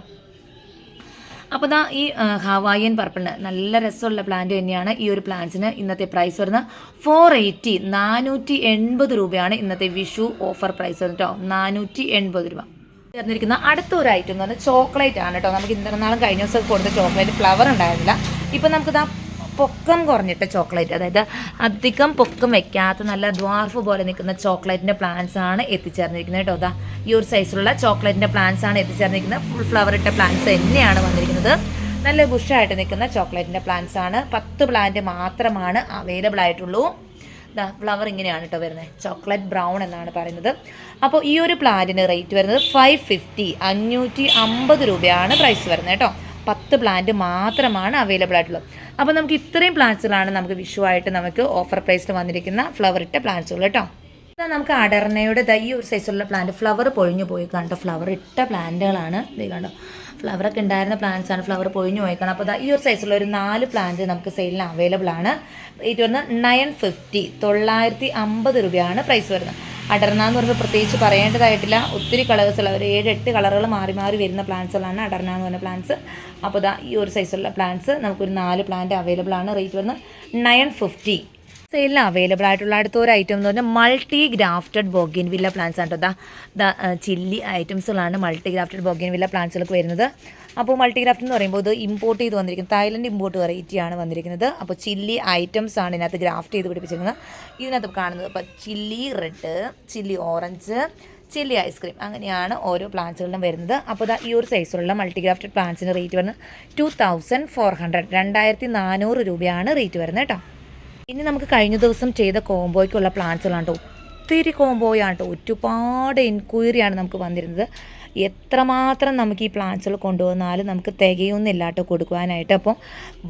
അപ്പോൾ ദാ ഈ ഹവായിയൻ പർപ്പിളിന് നല്ല രസമുള്ള പ്ലാന്റ് തന്നെയാണ് ഈ ഒരു പ്ലാന്റ്സിന് ഇന്നത്തെ പ്രൈസ് വരുന്നത്. ഫോർ എയ്റ്റി നാനൂറ്റി എൺപത് രൂപയാണ് ഇന്നത്തെ വിഷു ഓഫർ പ്രൈസ് വരുന്നത് കേട്ടോ നാനൂറ്റി എൺപത് രൂപ. ചേർന്നിരിക്കുന്ന അടുത്ത ഒരു ഐറ്റം എന്ന് പറഞ്ഞാൽ ചോക്ലേറ്റ് ആണ് കേട്ടോ നമുക്ക് ഇന്നലെ നാളും കഴിഞ്ഞ ദിവസം കൊടുത്ത ചോക്ലേറ്റ് ഫ്ലവർ ഉണ്ടായിരുന്നില്ല. ഇപ്പം നമുക്കിതാ പൊക്കം കുറഞ്ഞിട്ട ചോക്ലേറ്റ്. അതായത് അധികം പൊക്കം വെക്കാത്ത നല്ല ദ്വാർഫ് പോലെ നിൽക്കുന്ന ചോക്ലേറ്റിന്റെ പ്ലാന്റ്സ് ആണ് എത്തിച്ചേർന്നിരിക്കുന്നത് കേട്ടോ. അതാ ഈ ഒരു സൈസിലുള്ള ചോക്ലേറ്റിന്റെ പ്ലാന്റ്സ് ആണ് എത്തിച്ചേർന്നിരിക്കുന്നത്. ഫുൾ ഫ്ലവർ ഇട്ട പ്ലാന്റ്സ് തന്നെയാണ് വന്നിരിക്കുന്നത്. നല്ല ബുഷായിട്ട് നിൽക്കുന്ന ചോക്ലേറ്റിന്റെ പ്ലാന്റ്സ് ആണ്. പത്ത് പ്ലാന്റ് മാത്രമാണ് അവൈലബിൾ ആയിട്ടുള്ളൂ. ദാ ഫ്ലവർ ഇങ്ങനെയാണ് കേട്ടോ വരുന്നത്. ചോക്ലേറ്റ് ബ്രൗൺ എന്നാണ് പറയുന്നത്. അപ്പോൾ ഈ ഒരു പ്ലാന്റിന് റേറ്റ് വരുന്നത് ഫൈവ് ഫിഫ്റ്റി അഞ്ഞൂറ്റി അമ്പത് രൂപയാണ് പ്രൈസ് വരുന്നത് കേട്ടോ. പത്ത് പ്ലാന്റ് മാത്രമാണ് അവൈലബിൾ ആയിട്ടുള്ളത്. അപ്പോൾ നമുക്ക് ഇത്രയും പ്ലാന്റ്സുകളാണ് നമുക്ക് വിഷു ആയിട്ട് നമുക്ക് ഓഫർ പ്രൈസിൽ വന്നിരിക്കുന്ന ഫ്ലവർ ഇട്ട പ്ലാന്റ്സുകൾ കേട്ടോ. എന്നാൽ നമുക്ക് അടർണയുടെ ഈ ഒരു സൈസുള്ള പ്ലാന്റ് ഫ്ലവർ പൊഴിഞ്ഞു പോയി കണ്ടോ? ഫ്ലവർ ഇട്ട പ്ലാന്റുകളാണ് ഇത് കണ്ടോ? ഫ്ലവറൊക്കെ ഉണ്ടായിരുന്ന പ്ലാന്റ്സ് ആണ്. ഫ്ലവർ പൊഴിഞ്ഞു പോയിക്കണം അപ്പോൾ ഈ ഒരു സൈസുള്ള ഒരു നാല് പ്ലാന്റ് നമുക്ക് സെയിലിന് അവൈലബിൾ ആണ്. റേറ്റ് വരുന്നത് നയൻ ഫിഫ്റ്റി തൊള്ളായിരത്തി അമ്പത് രൂപയാണ് പ്രൈസ് വരുന്നത്. അടർന്ന എന്ന് പറയുമ്പോൾ പ്രത്യേകിച്ച് പറയേണ്ടതായിട്ടില്ല. ഒത്തിരി കളേഴ്സുള്ള ഒരു ഏഴ് എട്ട് കളറുകൾ മാറി മാറി വരുന്ന പ്ലാന്റ്സുകളാണ് അടർന്ന എന്ന് പറഞ്ഞ പ്ലാന്റ്സ് അപ്പോൾ ദാ ഈ ഒരു സൈസുള്ള പ്ലാന്റ്സ് നമുക്കൊരു നാല് പ്ലാന്റ് അവൈലബിൾ ആണ്. റേറ്റ് വരുന്നത് നയൻ ഫിഫ്റ്റി സെയിലിൽ അവൈലബിൾ ആയിട്ടുള്ള അടുത്ത ഒരു ഐറ്റം എന്ന് പറഞ്ഞാൽ multi grafted bougainvillea plants ആണ് കേട്ടോ ദ ദാ ചില്ലി ഐറ്റംസുകളാണ് മൾട്ടി ഗ്രാഫ്റ്റഡ് ബോഗിൻ വില്ല പ്ലാന്റ്സുകൾക്ക് വരുന്നത്. അപ്പോൾ മൾട്ടി ഗ്രാഫ്റ്റ് എന്ന് പറയുമ്പോൾ ഇത് ഇമ്പോർട്ട് ചെയ്ത് വന്നിരിക്കുന്നത് തായ്ലൻഡ് ഇമ്പോർട്ട് വെറൈറ്റിയാണ് വന്നിരിക്കുന്നത്. അപ്പോൾ ചില്ലി ഐറ്റംസ് ആണ് ഇതിനകത്ത് ഗ്രാഫ്റ്റ് ചെയ്ത് പിടിപ്പിച്ചിരിക്കുന്നത്. ഇതിനകത്ത് കാണുന്നത് അപ്പോൾ chilli red chilli orange chilli ice cream അങ്ങനെയാണ് ഓരോ പ്ലാന്റ്സുകളിലും വരുന്നത്. അപ്പോൾ ഇതാ ഈ ഒരു സൈസിലുള്ള മൾട്ടിഗ്രാഫ്റ്റഡ് പ്ലാന്റ്സിന് റേറ്റ് വരുന്നത് ടു തൗസൻഡ് ഫോർ ഹൺഡ്രഡ് രണ്ടായിരത്തി നാനൂറ് രൂപയാണ് റേറ്റ് വരുന്നത് കേട്ടോ. ഇനി നമുക്ക് കഴിഞ്ഞ ദിവസം ചെയ്ത കോംബോയ്ക്കുള്ള പ്ലാൻസുകളാണ് കേട്ടോ ഒത്തിരി കോംബോയാണ് കേട്ടോ ഒരുപാട് എൻക്വയറിയാണ് നമുക്ക് വന്നിരുന്നത്. എത്രമാത്രം നമുക്ക് ഈ പ്ലാന്റ്സുകൾ കൊണ്ടുവന്നാലും നമുക്ക് തികയൊന്നുമില്ല കേട്ടോ കൊടുക്കുവാനായിട്ട്. അപ്പോൾ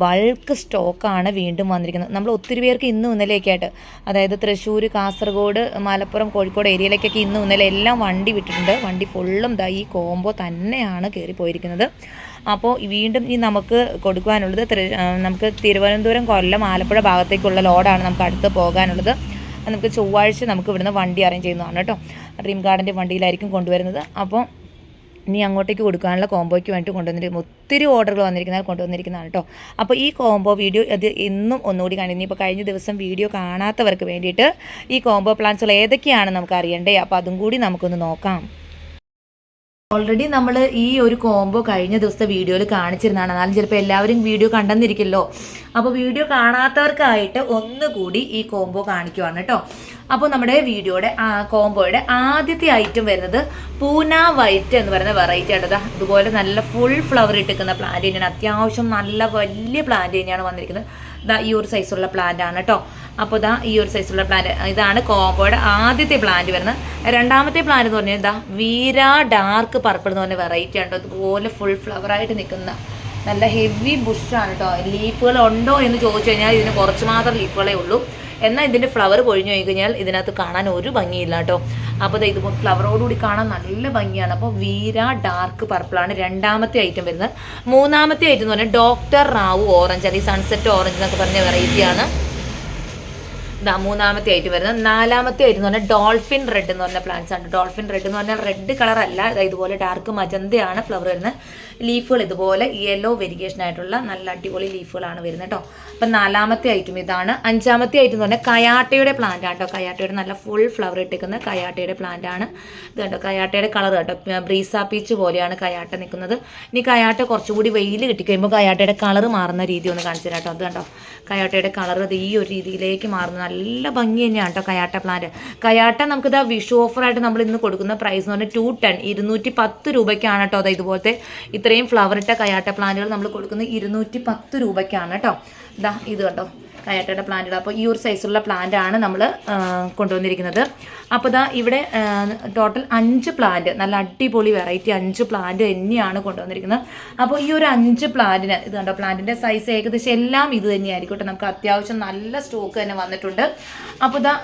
ബൾക്ക് സ്റ്റോക്കാണ് വീണ്ടും വന്നിരിക്കുന്നത്. നമ്മൾ ഒത്തിരി പേർക്ക് ഇന്നും ഇന്നലെയൊക്കെയായിട്ട് അതായത് തൃശ്ശൂർ കാസർഗോഡ് മലപ്പുറം കോഴിക്കോട് ഏരിയയിലേക്കൊക്കെ ഇന്നും ഇന്നലെ എല്ലാം വണ്ടി വിട്ടിട്ടുണ്ട്. വണ്ടി ഫുള്ളും ദാ ഈ കോംബോ തന്നെയാണ് കയറിപ്പോയിരിക്കുന്നത്. അപ്പോൾ വീണ്ടും ഈ നമുക്ക് കൊടുക്കുവാനുള്ളത് നമുക്ക് തിരുവനന്തപുരം കൊല്ലം ആലപ്പുഴ ഭാഗത്തേക്കുള്ള ലോഡാണ് നമുക്ക് അടുത്ത് പോകാനുള്ളത്. നമുക്ക് ചൊവ്വാഴ്ച നമുക്ക് ഇവിടുന്ന് വണ്ടി അറേഞ്ച് ചെയ്യുന്നതാണ് കേട്ടോ. ഡ്രീം ഗാർഡന്റെ വണ്ടിയിലായിരിക്കും കൊണ്ടുവരുന്നത്. അപ്പോൾ ഇനി അങ്ങോട്ടേക്ക് കൊടുക്കാനുള്ള കോംബോയ്ക്ക് വേണ്ടി കൊണ്ടുവന്നിരിക്കും ഒത്തിരി ഓർഡറുകൾ വന്നിരിക്കുന്നത് കൊണ്ടുവന്നിരിക്കുന്നതാണ് കേട്ടോ. അപ്പോൾ ഈ കോംബോ വീഡിയോ അത് ഇന്നും ഒന്നുകൂടി കാണിക്കുന്നു ഇപ്പോൾ കഴിഞ്ഞ ദിവസം വീഡിയോ കാണാത്തവർക്ക് വേണ്ടിയിട്ട് ഈ കോംബോ പ്ലാൻസുകൾ ഏതൊക്കെയാണ് നമുക്ക് അറിയണ്ടേ? അപ്പോൾ അതും കൂടി നമുക്കൊന്ന് നോക്കാം. ഓൾറെഡി നമ്മൾ ഈ ഒരു കോംബോ കഴിഞ്ഞ ദിവസത്തെ വീഡിയോയിൽ കാണിച്ചിരുന്നതാണ്. എന്നാലും ചിലപ്പോൾ എല്ലാവരും വീഡിയോ കണ്ടെന്നിരിക്കല്ലോ. അപ്പോൾ വീഡിയോ കാണാത്തവർക്കായിട്ട് ഒന്നുകൂടി ഈ കോംബോ കാണിക്കുവാണ് കേട്ടോ അപ്പോൾ നമ്മുടെ വീഡിയോയുടെ കോംബോയുടെ ആദ്യത്തെ ഐറ്റം വരുന്നത് പൂന വൈറ്റ് എന്ന് പറയുന്ന വെറൈറ്റി ആണ് അതുപോലെ നല്ല ഫുൾ ഫ്ലവർ ഇട്ടിരിക്കുന്ന പ്ലാന്റ് തന്നെയാണ്. അത്യാവശ്യം നല്ല വലിയ പ്ലാന്റ് തന്നെയാണ് വന്നിരിക്കുന്നത്. ഈ ഒരു സൈസുള്ള പ്ലാന്റ് ആണ് കേട്ടോ അപ്പോൾ ഇതാ ഈ ഒരു സൈസുള്ള പ്ലാന്റ് ഇതാണ് കോംബോയുടെ ആദ്യത്തെ പ്ലാന്റ് വരുന്നത്. രണ്ടാമത്തെ പ്ലാന്റ് എന്ന് പറഞ്ഞാൽ ഇതാ വീരാ ഡാർക്ക് പർപ്പിൾ എന്ന് പറഞ്ഞ വെറൈറ്റി ആണ് കേട്ടോ. ഇതുപോലെ ഫുൾ ഫ്ലവറായിട്ട് നിൽക്കുന്ന നല്ല ഹെവി ബുഷാണ് കേട്ടോ. ലീഫുകൾ ഉണ്ടോ എന്ന് ചോദിച്ചു കഴിഞ്ഞാൽ ഇതിന് കുറച്ച് മാത്രം ലീഫുകളേ ഉള്ളൂ. എന്നാൽ ഇതിന്റെ ഫ്ലവർ പൊഴിഞ്ഞു കഴിഞ്ഞാൽ ഇതിനകത്ത് കാണാൻ ഒരു ഭംഗിയില്ല കേട്ടോ. അപ്പോൾ ഇത് ഫ്ലവറോടുകൂടി കാണാൻ നല്ല ഭംഗിയാണ്. അപ്പോൾ വീര ഡാർക്ക് പർപ്പിളാണ് രണ്ടാമത്തെ ഐറ്റം വരുന്നത്. മൂന്നാമത്തെ ഐറ്റം എന്ന് പറഞ്ഞാൽ ഡോക്ടർ റാവു ഓറഞ്ച് അല്ലെങ്കിൽ സൺസെറ്റ് ഓറഞ്ച് എന്നൊക്കെ പറഞ്ഞ വെറൈറ്റിയാണ് മൂന്നാമത്തെ ആയിട്ട് വരുന്നത്. നാലാമത്തെ ആയിട്ട് എന്ന് പറഞ്ഞാൽ ഡോൾഫിൻ റെഡ് എന്ന് പറഞ്ഞ പ്ലാന്റ്സ് ആണ്. ഡോൾഫിൻ റെഡ് എന്ന് പറഞ്ഞാൽ റെഡ് കളർ അല്ല. ഇതാ ഇതുപോലെ ഡാർക്ക് മജന്തയാണ് ഫ്ലവർ വരുന്നത്. ലീഫുകൾ ഇതുപോലെ യെല്ലോ വെരിഗേഷൻ ആയിട്ടുള്ള നല്ല അടിപൊളി ലീഫുകളാണ് വരുന്നത് കേട്ടോ. അപ്പം നാലാമത്തെ ഐറ്റം ഇതാണ്. അഞ്ചാമത്തെ ഐറ്റം എന്ന് പറഞ്ഞാൽ കയാട്ടയുടെ പ്ലാന്റ് ആണ് കേട്ടോ. കയാട്ടയുടെ നല്ല ഫുൾ ഫ്ലവർ ഇട്ടിരിക്കുന്ന കയാട്ടയുടെ പ്ലാന്റ് ആണ്. ഇത് കേട്ടോ കയാട്ടയുടെ കളർ കേട്ടോ. ബ്രീസ പീച്ച് പോലെയാണ് കയാട്ട നിൽക്കുന്നത്. ഇനി കയാട്ട കുറച്ചുകൂടി വെയിൽ കിട്ടിക്കഴിയുമ്പോൾ കയാട്ടയുടെ കളർ മാറുന്ന രീതി ഒന്ന് കാണിച്ചു കേട്ടോ. അത് കണ്ടോ? കയാട്ടയുടെ കളർ അത് ഈ ഒരു രീതിയിലേക്ക് മാറുന്നു നല്ല ഭംഗി തന്നെയാണ് കേട്ടോ കയാട്ട പ്ലാന്റ് കയാട്ട നമുക്കിത് വിഷു ഓഫറായിട്ട് നമ്മൾ ഇന്ന് കൊടുക്കുന്ന പ്രൈസ് എന്ന് പറഞ്ഞാൽ ടു ടെൻ ഇരുന്നൂറ്റി പത്ത് രൂപയ്ക്കാണ് കേട്ടോ അതായത് ഇതുപോലത്തെ ഇത്രയും ഫ്ലവർ ഇട്ട കയാട്ട പ്ലാന്റുകൾ നമ്മൾ കൊടുക്കുന്നത് ഇരുന്നൂറ്റി പത്ത് രൂപയ്ക്കാണ് കേട്ടോ ഇതാ ഇത് കേട്ടോ കയാട്ടയുടെ പ്ലാന്റുകൾ അപ്പോൾ ഈ ഒരു സൈസുള്ള പ്ലാന്റ് ആണ് നമ്മൾ കൊണ്ടുവന്നിരിക്കുന്നത്. അപ്പോൾ ഇതാ ഇവിടെ ടോട്ടൽ അഞ്ച് പ്ലാന്റ് നല്ല അടിപൊളി വെറൈറ്റി അഞ്ച് പ്ലാന്റ് തന്നെയാണ് കൊണ്ടുവന്നിരിക്കുന്നത്. അപ്പോൾ ഈ ഒരു അഞ്ച് പ്ലാന്റിന് ഇത് കണ്ടോ പ്ലാന്റിന്റെ സൈസ് ഏകദേശം എല്ലാം ഇത് തന്നെയായിരിക്കും നമുക്ക് അത്യാവശ്യം നല്ല സ്റ്റോക്ക് തന്നെ വന്നിട്ടുണ്ട്. അപ്പോൾ ഇതാ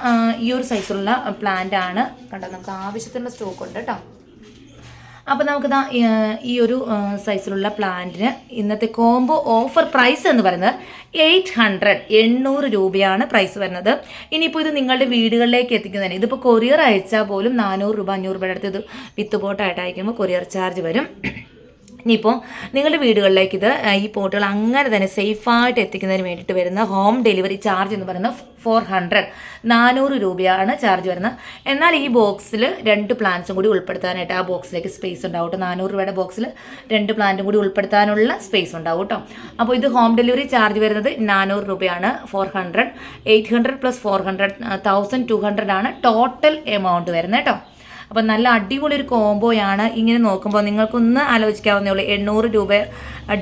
ഈ ഒരു സൈസുള്ള പ്ലാന്റ് ആണ്. കണ്ടോ നമുക്ക് ആവശ്യത്തിനുള്ള സ്റ്റോക്ക് ഉണ്ട് കേട്ടോ അപ്പോൾ നമുക്ക് ദാ ഈ ഒരു സൈസിലുള്ള പ്ലാന്റിന് ഇന്നത്തെ കോംബോ ഓഫർ പ്രൈസ് എന്ന് പറയുന്നത് എയ്റ്റ് ഹൺഡ്രഡ് എണ്ണൂറ് രൂപയാണ് പ്രൈസ് വരുന്നത്. ഇനിയിപ്പോൾ ഇത് നിങ്ങളുടെ വീടുകളിലേക്ക് എത്തിക്കുന്നതിന് ഇതിപ്പോൾ കൊറിയർ അയച്ചാൽ പോലും നാനൂറ് രൂപ അഞ്ഞൂറ് രൂപയുടെ അടുത്ത് ഇത് വിത്ത് പോട്ടായിട്ട് അയക്കുമ്പോൾ കൊറിയർ ചാർജ് വരും. ഇനിയിപ്പോൾ നിങ്ങളുടെ വീടുകളിലേക്ക് ഇത് ഈ പോട്ടുകൾ അങ്ങനെ തന്നെ സേഫായിട്ട് എത്തിക്കുന്നതിന് വേണ്ടിയിട്ട് വരുന്ന ഹോം ഡെലിവറി ചാർജ് എന്ന് പറയുന്നത് ഫോർ ഹൺഡ്രഡ് നാനൂറ് രൂപയാണ് ചാർജ് വരുന്നത്. എന്നാൽ ഈ ബോക്സിൽ രണ്ട് പ്ലാന്റ്സും കൂടി ഉൾപ്പെടുത്താനായിട്ട് ആ ബോക്സിലേക്ക് സ്പേസ് ഉണ്ടാവും കേട്ടോ. നാനൂറ് രൂപയുടെ ബോക്സിൽ രണ്ട് പ്ലാന്റും കൂടി ഉൾപ്പെടുത്താനുള്ള സ്പേസ് ഉണ്ടാവും കേട്ടോ. അപ്പോൾ ഇത് ഹോം ഡെലിവറി ചാർജ് വരുന്നത് നാനൂറ് രൂപയാണ് four hundred eight hundred plus four hundred thousand two hundred ആണ് ടോട്ടൽ എമൗണ്ട് വരുന്നത് കേട്ടോ. അപ്പം നല്ല അടിപൊളി ഒരു കോംബോയാണ് ഇങ്ങനെ നോക്കുമ്പോൾ നിങ്ങൾക്കൊന്ന് ആലോചിക്കാവുന്നേ ഉള്ളൂ. എണ്ണൂറ് രൂപ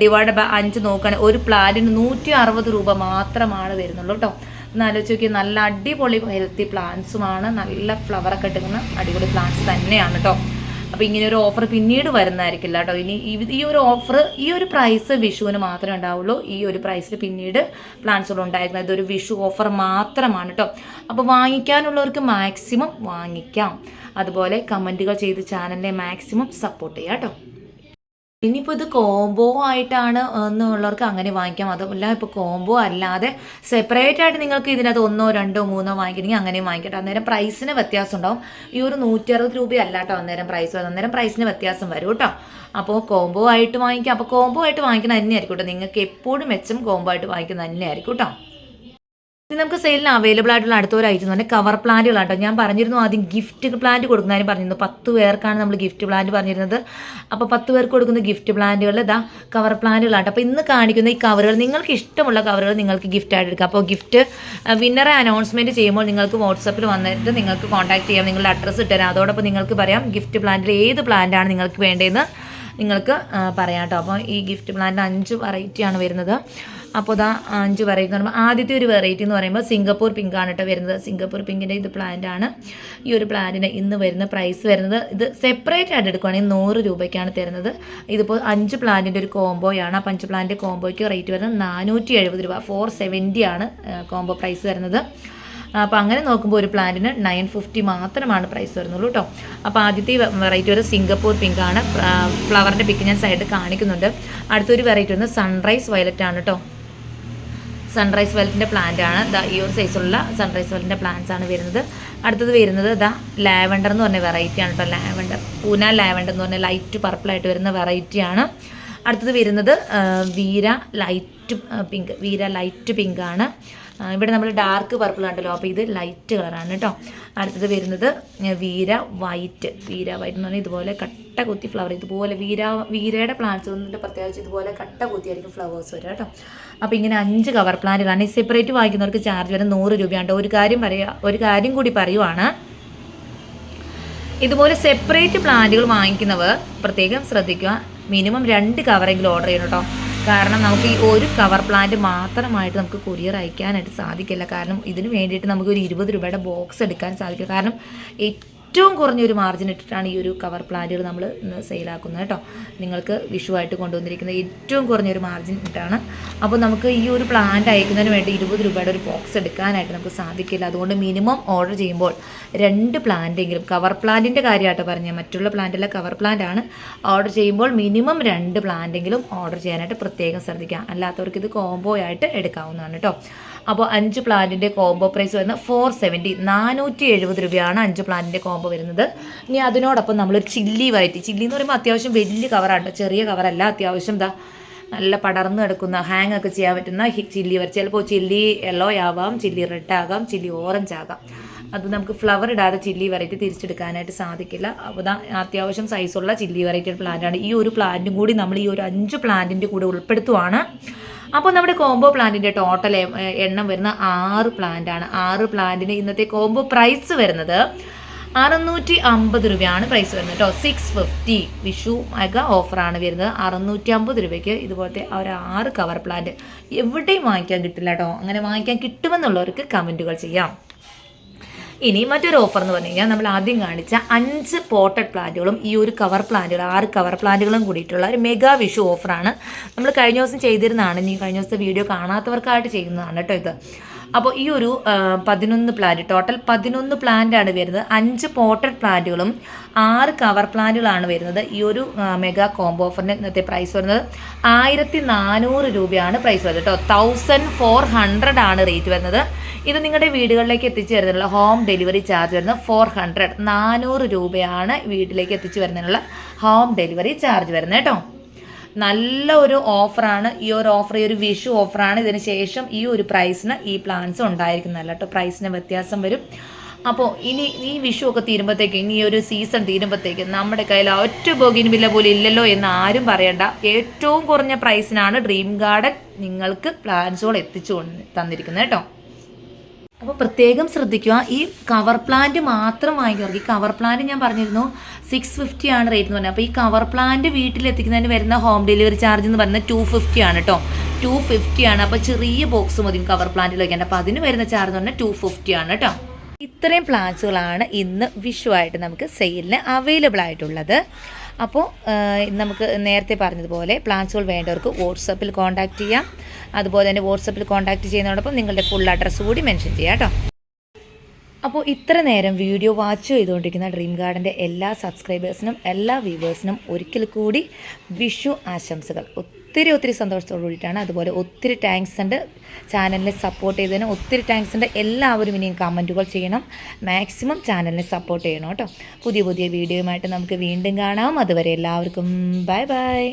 ഡിവൈഡ് ബൈ അഞ്ച് നോക്കുകയാണെങ്കിൽ ഒരു പ്ലാന്റിന് നൂറ്റി അറുപത് രൂപ മാത്രമാണ് വരുന്നുള്ളൂ കേട്ടോ ഒന്ന് ആലോചിച്ച് നോക്കി നല്ല അടിപൊളി ഹെൽത്തി പ്ലാന്റ്സുമാണ് നല്ല ഫ്ലവറൊക്കെ എടുക്കുന്ന അടിപൊളി പ്ലാന്റ്സ് തന്നെയാണ് കേട്ടോ അപ്പോൾ ഇങ്ങനെ ഒരു ഓഫർ പിന്നീട് വരുന്നതായിരിക്കില്ല കേട്ടോ. ഇനി ഈ- ഒരു ഓഫർ ഈ ഒരു പ്രൈസ് വിഷുവിന് മാത്രമേ ഉണ്ടാവുള്ളൂ. ഈ ഒരു പ്രൈസിൽ പിന്നീട് പ്ലാൻസുകൾ ഉണ്ടായിരിക്കുന്നത് ഇതൊരു വിഷു ഓഫർ മാത്രമാണ് കേട്ടോ. അപ്പോൾ വാങ്ങിക്കാനുള്ളവർക്ക് മാക്സിമം വാങ്ങിക്കാം. അതുപോലെ കമന്റുകൾ ചെയ്ത് ചാനലിനെ മാക്സിമം സപ്പോർട്ട് ചെയ്യാം കേട്ടോ. ഇനിയിപ്പോൾ ഇത് കോംബോ ആയിട്ടാണ് എന്നുള്ളവർക്ക് അങ്ങനെ വാങ്ങിക്കാം. അതല്ല ഇപ്പോൾ കോംബോ അല്ലാതെ സെപ്പറേറ്റ് ആയിട്ട് നിങ്ങൾക്ക് ഇതിനകത്ത് ഒന്നോ രണ്ടോ മൂന്നോ വാങ്ങിക്കണമെങ്കിൽ അങ്ങനെ വാങ്ങിക്കട്ടെ. അന്നേരം പ്രൈസിന് വ്യത്യാസം ഉണ്ടാവും. ഈ ഒരു നൂറ്റി അറുപത് രൂപ അല്ലാട്ടോ അന്നേരം പ്രൈസ് അന്നേരം പ്രൈസിന് വ്യത്യാസം വരും കേട്ടോ. അപ്പോൾ കോംബോ ആയിട്ട് വാങ്ങിക്കാം. അപ്പോൾ കോംബോ ആയിട്ട് വാങ്ങിക്കുന്നത് തന്നെയായിരിക്കും കേട്ടോ. നിങ്ങൾക്ക് എപ്പോഴും മെച്ചം കോംബോ ആയിട്ട് വാങ്ങിക്കുന്നത് തന്നെയായിരിക്കും കേട്ടോ. ഇനി നമുക്ക് സെയിലിന് അവൈലബിൾ ആയിട്ടുള്ള അടുത്ത ഒരു ഐറ്റം പറഞ്ഞാൽ കവർ പ്ലാന്റുകൾ കേട്ടോ. ഞാൻ പറഞ്ഞിരുന്നു ആദ്യം ഗിഫ്റ്റ് പ്ലാന്റ് കൊടുക്കുന്നതിന് പറഞ്ഞിരുന്നു. പത്ത് പേർക്കാണ് നമ്മൾ ഗിഫ്റ്റ് പ്ലാന്റ് പറഞ്ഞിരുന്നത്. അപ്പോൾ പത്ത് പേർക്ക് കൊടുക്കുന്ന ഗിഫ്റ്റ് പ്ലാന്റുകൾ ഇതാ കവർ പ്ലാന്റുകളാട്ടോ അപ്പോൾ ഇന്ന് കാണിക്കുന്ന ഈ കവറുകൾ നിങ്ങൾക്ക് ഇഷ്ടമുള്ള കവറുകൾ നിങ്ങൾക്ക് ഗിഫ്റ്റ് ആയിട്ട് എടുക്കാം. അപ്പോൾ ഗിഫ്റ്റ് വിന്നറെ അനൗൺസ്മെന്റ് ചെയ്യുമ്പോൾ നിങ്ങൾക്ക് വാട്സപ്പിൽ വന്നിട്ട് നിങ്ങൾക്ക് കോൺടാക്ട് ചെയ്യാം. നിങ്ങളുടെ അഡ്രസ്സ് ഇട്ടുതരാം അതോടൊപ്പം നിങ്ങൾക്ക് പറയാം ഗിഫ്റ്റ് പ്ലാന്റിൽ ഏത് പ്ലാന്റാണ് നിങ്ങൾക്ക് വേണ്ടതെന്ന് നിങ്ങൾക്ക് പറയാം കേട്ടോ. അപ്പോൾ ഈ ഗിഫ്റ്റ് പ്ലാന്റ് അഞ്ച് വെറൈറ്റിയാണ് വരുന്നത്. അപ്പോൾ ഇതാ അഞ്ച് വെറൈറ്റി എന്ന് പറയുമ്പോൾ ആദ്യത്തെ ഒരു വെറൈറ്റി എന്ന് പറയുമ്പോൾ സിംഗപ്പൂർ പിങ്ക് ആണ് കേട്ടോ വരുന്നത്. സിംഗപ്പൂർ പിങ്കിന്റെ ഇത് പ്ലാന്റ് ആണ്. ഈ ഒരു പ്ലാന്റിന് ഇന്ന് വരുന്ന പ്രൈസ് വരുന്നത് ഇത് സെപ്പറേറ്റ് ആയിട്ട് എടുക്കുകയാണെങ്കിൽ നൂറ് രൂപയ്ക്കാണ് തരുന്നത്. ഇതിപ്പോൾ അഞ്ച് പ്ലാന്റിന്റെ ഒരു കോംബോയാണ് അപ്പോൾ അഞ്ച് പ്ലാന്റിന്റെ കോംബോയ്ക്ക് റേറ്റ് വരുന്നത് നാനൂറ്റി എഴുപത് രൂപ. ഫോർ സെവന്റി ആണ് കോംബോ പ്രൈസ് വരുന്നത്. അപ്പോൾ അങ്ങനെ നോക്കുമ്പോൾ ഒരു പ്ലാന്റിന് നയൻ ഫിഫ്റ്റി മാത്രമാണ് പ്രൈസ് വരുന്നുള്ളൂ കേട്ടോ അപ്പോൾ ആദ്യത്തെ വെറൈറ്റി ഒരു സിംഗപ്പൂർ പിങ്ക് ആണ്. ഫ്ലവറിന്റെ പിക്ക് ഞാൻ സൈഡ് കാണിക്കുന്നുണ്ട്. അടുത്തൊരു വെറൈറ്റി വരുന്നത് സൺറൈസ് വയലറ്റ് ആണ് കേട്ടോ സൺറൈസ് വെൽറ്റിന്റെ പ്ലാന്റ് ആണ്. ദാ ഈ ഒരു സൈസുള്ള സൺറൈസ് വെൽറ്റിന്റെ പ്ലാന്റ്സ് ആണ് വരുന്നത്. അടുത്തത് വരുന്നത് ദാ ലാവൻഡർ എന്ന് പറഞ്ഞ വെറൈറ്റി ആണ് കേട്ടോ ലാവൻഡർ പൂന ലാവൻഡർ എന്ന് പറഞ്ഞ ലൈറ്റ് പർപ്പിളായിട്ട് വരുന്ന വെറൈറ്റി ആണ്. അടുത്തത് വരുന്നത് Veera light pink Veera light pink ആണ്. ഇവിടെ നമ്മൾ ഡാർക്ക് പർപ്പിൾ കണ്ടല്ലോ അപ്പോൾ ഇത് ലൈറ്റ് കളറാണ് കേട്ടോ അടുത്തത് വരുന്നത് വീര വൈറ്റ് വീര വൈറ്റ് എന്ന് പറഞ്ഞാൽ ഇതുപോലെ കട്ട കുത്തി ഫ്ലവർ ഇതുപോലെ വീര വീരയുടെ പ്ലാന്റ്സ് വന്നിട്ട് പ്രത്യേകിച്ച് ഇതുപോലെ കട്ട കുത്തിയായിരിക്കും ഫ്ലവേഴ്സ് വരിക കേട്ടോ അപ്പോൾ ഇങ്ങനെ അഞ്ച് കവർ പ്ലാന്റുകളാണ് സെപ്പറേറ്റ് വാങ്ങിക്കുന്നവർക്ക് ചാർജ് വരെ നൂറ് രൂപയാണ് ഒരു കാര്യം പറയുക ഒരു കാര്യം കൂടി പറയുവാണ്. ഇതുപോലെ സെപ്പറേറ്റ് പ്ലാന്റുകൾ വാങ്ങിക്കുന്നവർ പ്രത്യേകം ശ്രദ്ധിക്കുക. മിനിമം രണ്ട് കവറെങ്കിലും ഓർഡർ ചെയ്യണം കേട്ടോ കാരണം നമുക്ക് ഈ ഒരു കവർ പ്ലാന്റ് മാത്രമായിട്ട് നമുക്ക് കൊറിയർ അയക്കാനായിട്ട് സാധിക്കില്ല. കാരണം ഇതിന് വേണ്ടിയിട്ട് നമുക്ക് ഒരു ഇരുപത് രൂപയുടെ ബോക്സ് എടുക്കാൻ സാധിക്കില്ല. കാരണം ഏറ്റവും കുറഞ്ഞൊരു മാർജിൻ ഇട്ടിട്ടാണ് ഈ ഒരു കവർ പ്ലാന്റുകൾ നമ്മൾ ഇന്ന് സെയിലാക്കുന്നത് കേട്ടോ. നിങ്ങൾക്ക് വിഷു ആയിട്ട് കൊണ്ടുവന്നിരിക്കുന്ന ഏറ്റവും കുറഞ്ഞൊരു മാർജിൻ ഇട്ടാണ്. അപ്പോൾ നമുക്ക് ഈ ഒരു പ്ലാന്റ് അയക്കുന്നതിന് വേണ്ടി ഇരുപത് രൂപയുടെ ഒരു ബോക്സ് എടുക്കാനായിട്ട് നമുക്ക് സാധിക്കില്ല. അതുകൊണ്ട് മിനിമം ഓർഡർ ചെയ്യുമ്പോൾ രണ്ട് പ്ലാന്റെങ്കിലും കവർ പ്ലാന്റിന്റെ കാര്യമായിട്ട് പറഞ്ഞാൽ മറ്റുള്ള പ്ലാന്റല്ല കവർ പ്ലാന്റ് ആണ്. ഓർഡർ ചെയ്യുമ്പോൾ മിനിമം രണ്ട് പ്ലാന്റെങ്കിലും ഓർഡർ ചെയ്യാനായിട്ട് പ്രത്യേകം ശ്രദ്ധിക്കുക. അല്ലാത്തവർക്ക് ഇത് കോംബോ ആയിട്ട് എടുക്കാവുന്നതാണ് കേട്ടോ. അപ്പോൾ അഞ്ച് പ്ലാന്റിന്റെ കോംബോ പ്രൈസ് വരുന്നത് ഫോർ സെവന്റി നാനൂറ്റി എഴുപത് രൂപയാണ് അഞ്ച് പ്ലാന്റിന്റെ കോംബോ വരുന്നത്. ഇനി അതിനോടൊപ്പം നമ്മളൊരു ചില്ലി വെറൈറ്റി ചില്ലി എന്ന് പറയുമ്പോൾ അത്യാവശ്യം വലിയ കവറാണ് ചെറിയ കവറല്ല അത്യാവശ്യം എന്താ നല്ല പടർന്നു കിടക്കുന്ന ഹാങ് ഒക്കെ ചെയ്യാൻ പറ്റുന്ന ചില്ലി വരെ ചിലപ്പോൾ ചില്ലി യെല്ലോ ആവാം ചില്ലി റെഡ് ആകാം ചില്ലി ഓറഞ്ച് ആകാം. അത് നമുക്ക് ഫ്ലവർ ഇടാതെ ചില്ലി വെറൈറ്റി തിരിച്ചെടുക്കാനായിട്ട് സാധിക്കില്ല. അപ്പോൾ അത്യാവശ്യം സൈസുള്ള ചില്ലി വെറൈറ്റി പ്ലാന്റാണ് ഈ ഒരു പ്ലാന്റും കൂടി നമ്മൾ ഈ ഒരു അഞ്ച് പ്ലാന്റിന്റെ കൂടെ ഉൾപ്പെടുത്തുവാണ്. അപ്പോൾ നമ്മുടെ കോംബോ പ്ലാന്റിന്റെ ടോട്ടൽ എണ്ണം വരുന്ന ആറ് പ്ലാന്റാണ് ആറ് പ്ലാന്റിന് ഇന്നത്തെ കോംബോ പ്രൈസ് വരുന്നത് അറുന്നൂറ്റി അമ്പത് രൂപയാണ് പ്രൈസ് വരുന്നത് കേട്ടോ സിക്സ് ഫിഫ്റ്റി വിഷു മെഗ ഓഫറാണ് വരുന്നത് അറുന്നൂറ്റി അമ്പത് രൂപയ്ക്ക് ഇതുപോലത്തെ ഒരു ആറ് കവർ പ്ലാന്റ് എവിടെയും വാങ്ങിക്കാൻ കിട്ടില്ല കേട്ടോ അങ്ങനെ വാങ്ങിക്കാൻ കിട്ടുമെന്നുള്ളവർക്ക് കമന്റുകൾ ചെയ്യാം. ഇനി മറ്റൊരു ഓഫർ എന്ന് പറഞ്ഞു കഴിഞ്ഞാൽ നമ്മൾ ആദ്യം കാണിച്ച അഞ്ച് പോട്ടഡ് പ്ലാന്റുകളും ഈ ഒരു കവർ പ്ലാന്റുകൾ ആറ് കവർ പ്ലാന്റുകളും കൂടിയിട്ടുള്ള ഒരു മെഗാ വിഷു ഓഫറാണ് നമ്മൾ കഴിഞ്ഞ ദിവസം ചെയ്തിരുന്നതാണ്. ഇനി കഴിഞ്ഞ ദിവസത്തെ വീഡിയോ കാണാത്തവർക്കായിട്ട് ചെയ്യുന്നതാണ് കേട്ടോ ഇത്. അപ്പോൾ ഈ ഒരു പതിനൊന്ന് പ്ലാന്റ് ടോട്ടൽ പതിനൊന്ന് പ്ലാന്റ് ആണ് വരുന്നത്. അഞ്ച് പോട്ടഡ് പ്ലാന്റുകളും ആറ് കവർ പ്ലാന്റുകളാണ് വരുന്നത്. ഈ ഒരു മെഗാ കോംബോ ഓഫറിന് ഇന്നത്തെ പ്രൈസ് വരുന്നത്. ആയിരത്തി നാനൂറ് രൂപയാണ് പ്രൈസ് വരുന്നത് കേട്ടോ. തൗസൻഡ് ഫോർ ഹൺഡ്രഡ് ആണ് റേറ്റ് വരുന്നത്. ഇത് നിങ്ങളുടെ വീടുകളിലേക്ക് എത്തിച്ചു തരുന്നതിനുള്ള ഹോം ഡെലിവറി ചാർജ് വരുന്നത് ഫോർ ഹൺഡ്രഡ് നാനൂറ് രൂപയാണ് വീട്ടിലേക്ക് എത്തിച്ചു വരുന്നതിനുള്ള ഹോം ഡെലിവറി ചാർജ് വരുന്നത് കേട്ടോ. നല്ല ഒരു ഓഫറാണ്. ഈ ഒരു ഓഫർ ഈ ഒരു വിഷു ഓഫറാണ്. ഇതിന് ശേഷം ഈ ഒരു പ്രൈസിന് ഈ പ്ലാൻസ് ഉണ്ടായിരിക്കുന്നതല്ല കേട്ടോ. പ്രൈസിന് വ്യത്യാസം വരും. അപ്പോൾ ഇനി ഈ വിഷു ഒക്കെ തീരുമ്പോഴത്തേക്ക് ഇനി ഒരു സീസൺ തീരുമ്പോഴത്തേക്ക് നമ്മുടെ കയ്യിൽ ഒറ്റ ബോഗിൻ വില പോലും ഇല്ലല്ലോ എന്ന് ആരും പറയണ്ട. ഏറ്റവും കുറഞ്ഞ പ്രൈസിനാണ് ഡ്രീം ഗാർഡൻ നിങ്ങൾക്ക് പ്ലാൻസുകൾ എത്തിച്ചു തന്നിരിക്കുന്നത് കേട്ടോ. അപ്പോൾ പ്രത്യേകം ശ്രദ്ധിക്കുക. ഈ കവർ പ്ലാന്റ് മാത്രം വാങ്ങിക്കുക ഈ കവർ പ്ലാന്റ് ഞാൻ പറഞ്ഞിരുന്നു സിക്സ് ഫിഫ്റ്റി ആണ് റേറ്റ് എന്ന് പറഞ്ഞത്. അപ്പോൾ ഈ കവർ പ്ലാന്റ് വീട്ടിലെത്തിക്കുന്നതിന് വരുന്ന ഹോം ഡെലിവറി ചാർജ് എന്ന് പറയുന്നത് ടു ഫിഫ്റ്റി ആണ് കേട്ടോ ടു ഫിഫ്റ്റി ആണ്. അപ്പോൾ ചെറിയ ബോക്സ് മതി കവർ പ്ലാന്റിൽ വയ്ക്കേണ്ട അപ്പോൾ അതിന് വരുന്ന ചാർജ് എന്ന് പറഞ്ഞാൽ ടു ഫിഫ്റ്റി ആണ് കേട്ടോ ഇത്രയും പ്ലാന്റ്സുകളാണ് ഇന്ന് വിഷുവായിട്ട് നമുക്ക് സെയിലിന് അവൈലബിൾ ആയിട്ടുള്ളത്. അപ്പോൾ നമുക്ക് നേരത്തെ പറഞ്ഞതുപോലെ പ്ലാൻസുകൾ വേണ്ടവർക്ക് വാട്സപ്പിൽ കോൺടാക്റ്റ് ചെയ്യാം. അതുപോലെ തന്നെ വാട്സപ്പിൽ കോൺടാക്റ്റ് ചെയ്യുന്നതോടൊപ്പം നിങ്ങളുടെ ഫുൾ അഡ്രസ്സ് കൂടി മെൻഷൻ ചെയ്യാം കേട്ടോ അപ്പോൾ ഇത്ര നേരം വീഡിയോ വാച്ച് ചെയ്തുകൊണ്ടിരിക്കുന്ന ഡ്രീം ഗാർഡന്റെ എല്ലാ സബ്സ്ക്രൈബേഴ്സിനും എല്ലാ വ്യൂവേഴ്സിനും ഒരിക്കൽ കൂടി വിഷു ആശംസകൾ. ഒത്തിരി ഒത്തിരി സന്തോഷത്തോടു കൂടിയിട്ടാണ് അതുപോലെ ഒത്തിരി താങ്ക്സ് ഉണ്ട്. ചാനലിനെ സപ്പോർട്ട് ചെയ്തതിന് ഒത്തിരി താങ്ക്സ് ഉണ്ട്. എല്ലാവരും ഇനിയും കമന്റുകൾ ചെയ്യണം. മാക്സിമം ചാനലിനെ സപ്പോർട്ട് ചെയ്യണം കേട്ടോ. പുതിയ പുതിയ വീഡിയോയുമായിട്ട് നമുക്ക് വീണ്ടും കാണാം. അതുവരെ എല്ലാവർക്കും ബൈ ബൈ